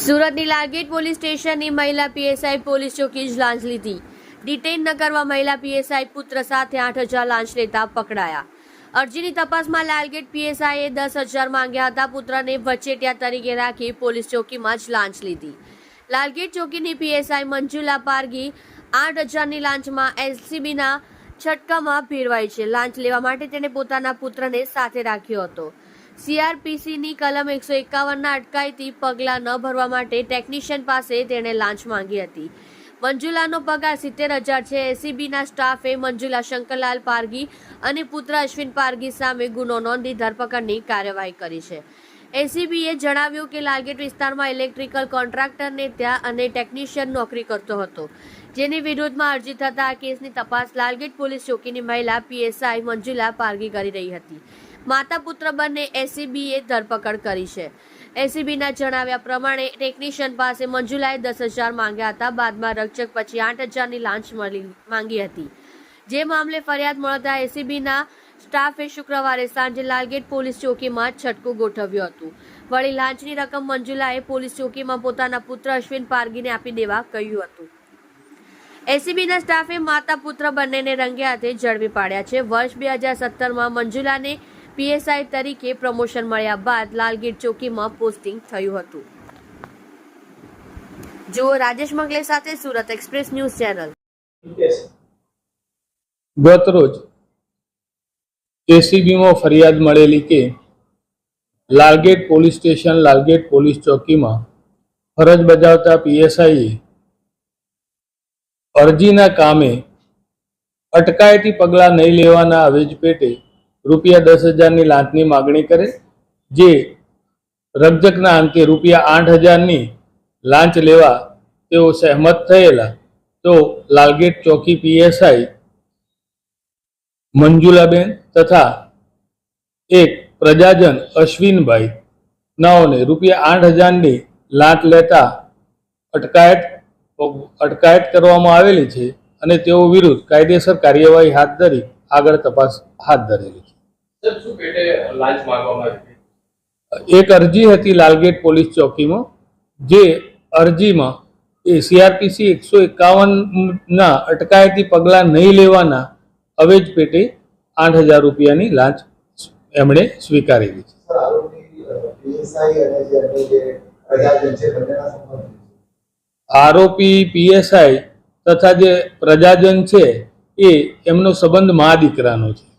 સુરતની લાલગેટ પોલીસ સ્ટેશનની મહિલા પીએસઆઈ પોલીસ ચોકી જ લાંચ લીધી. ડિટેઇન ન કરવા મહિલા પીએસઆઈ પુત્ર સાથે આઠ હજાર લાંચ લેતા પકડાયા. અરજીની તપાસમાં લાલગેટ પીએસઆઈએ દસ હજાર માંગ્યા હતા. પુત્રને વચેટિયા તરીકે રાખી પોલીસ ચોકીમાં જ લાંચ લીધી. લાલગેટ ચોકીની પીએસઆઈ મંજુલા પારગી આઠ હજારની લાંચમાં એલસીબીના છટકામાં ભેરવાઈ છે. લાંચ લેવા માટે તેણે પોતાના પુત્રને સાથે રાખ્યો હતો. સીઆરપીસીની કલમ એકસો એકાવનના અટકાયતી પગલાં ન ભરવા માટે ટેકનિશિયન પાસે તેણે લાંચ માંગી હતી. મંજુલાનો પગાર સિત્તેર હજાર છે. એસીબીના સ્ટાફે મંજુલા શંકરલાલ પારગી અને પુત્ર અશ્વિન પારગી સામે ગુનો નોંધી ધરપકડની કાર્યવાહી કરી છે. એસીબીએ જણાવ્યું કે લાલગેટ વિસ્તારમાં ઇલેક્ટ્રિકલ કોન્ટ્રાક્ટરને ત્યાં અને ટેકનિશિયન નોકરી કરતો હતો. જેની વિરુદ્ધમાં અરજી થતા આ કેસની તપાસ લાલગેટ પોલીસ ચોકીની મહિલા પીએસઆઈ મંજુલા પારગી કરી રહી હતી. માતા પુત્ર બંને એસીબીએ ધરપકડ કરી છે. એસીબીના જણાવ્યા પ્રમાણે ટેકનિશિયન પાસે મંજુલાએ દસ હજાર માંગ્યા હતા. બાદમાં રક્ષક પછી આઠ હજારની લાંચ મળી, માંગી હતી. જે મામલે ફરિયાદ મળતા એસીબીના સ્ટાફે શુક્રવારે સાંજે લાલગેટ પોલીસ ચોકીમાં છટકું ગોઠવ્યું હતું. વળી લાંચની રકમ મંજુલાએ પોલીસ ચોકીમાં પોતાના પુત્ર અશ્વિન પારગીને આપી દેવા કહ્યું હતું. એસીબીના સ્ટાફે માતા પુત્ર બંનેને રંગે હાથે ઝડપી પાડ્યા છે. વર્ષ બે હજાર સત્તરમાં મંજુલાને પીએસઆઈ તરીકે પ્રમોશન મળ્યા બાદ લાલગેટ ચોકીમાં પોસ્ટિંગ થયું હતું. જુઓ રાજેશ મંગલે સાથે સુરત એક્સપ્રેસ ન્યૂઝ ચેનલ. ગત રોજ એસીબીમાં ફરિયાદ મળેલી કે Lalgate police station, Lalgate police ચોકીમાં ફરજ બજાવતા પીએસઆઈએ અરજીના કામે અટકાયતી પગલાં નહીં લેવાના અવેજ પેટે રૂપિયા દસ હજારની લાંચની માગણી કરે, જે રકજકના અંતે રૂપિયા આઠ હજારની લાંચ લેવા તેઓ સહેમત થયેલા, તો લાલગેટ ચોકી પીએસઆઈ મંજુલાબેન તથા એક પ્રજાજન અશ્વિનભાઈ નાઓને રૂપિયા આઠ હજારની લાંચ લેતા અટકાયત અટકાયત કરવામાં આવેલી છે અને તેઓ વિરુદ્ધ કાયદેસર કાર્યવાહી હાથ ધરી આગળ તપાસ હાથ ધરેલી છે. સર શું પેટે લાંચ માંગવામાં આવી એક અરજી હતી લાલગેટ પોલીસ ચોકીમાં જે અરજીમાં એ સીઆરપીસી એકસો એકાવનના અટકાયતી પગલાં નહીં લેવાના અવેજ પેટે આઠ હજાર રૂપિયાની લાંચ એમણે સ્વીકારેલી છે. સર આરોપી પીએસઆઈ અને જે અન્ય જે પ્રજાજન છે બંનેના સંબંધ આરોપી પીએસઆઈ તથા જે પ્રજાજન છે એ એમનો સંબંધ મા દીકરાનો છે.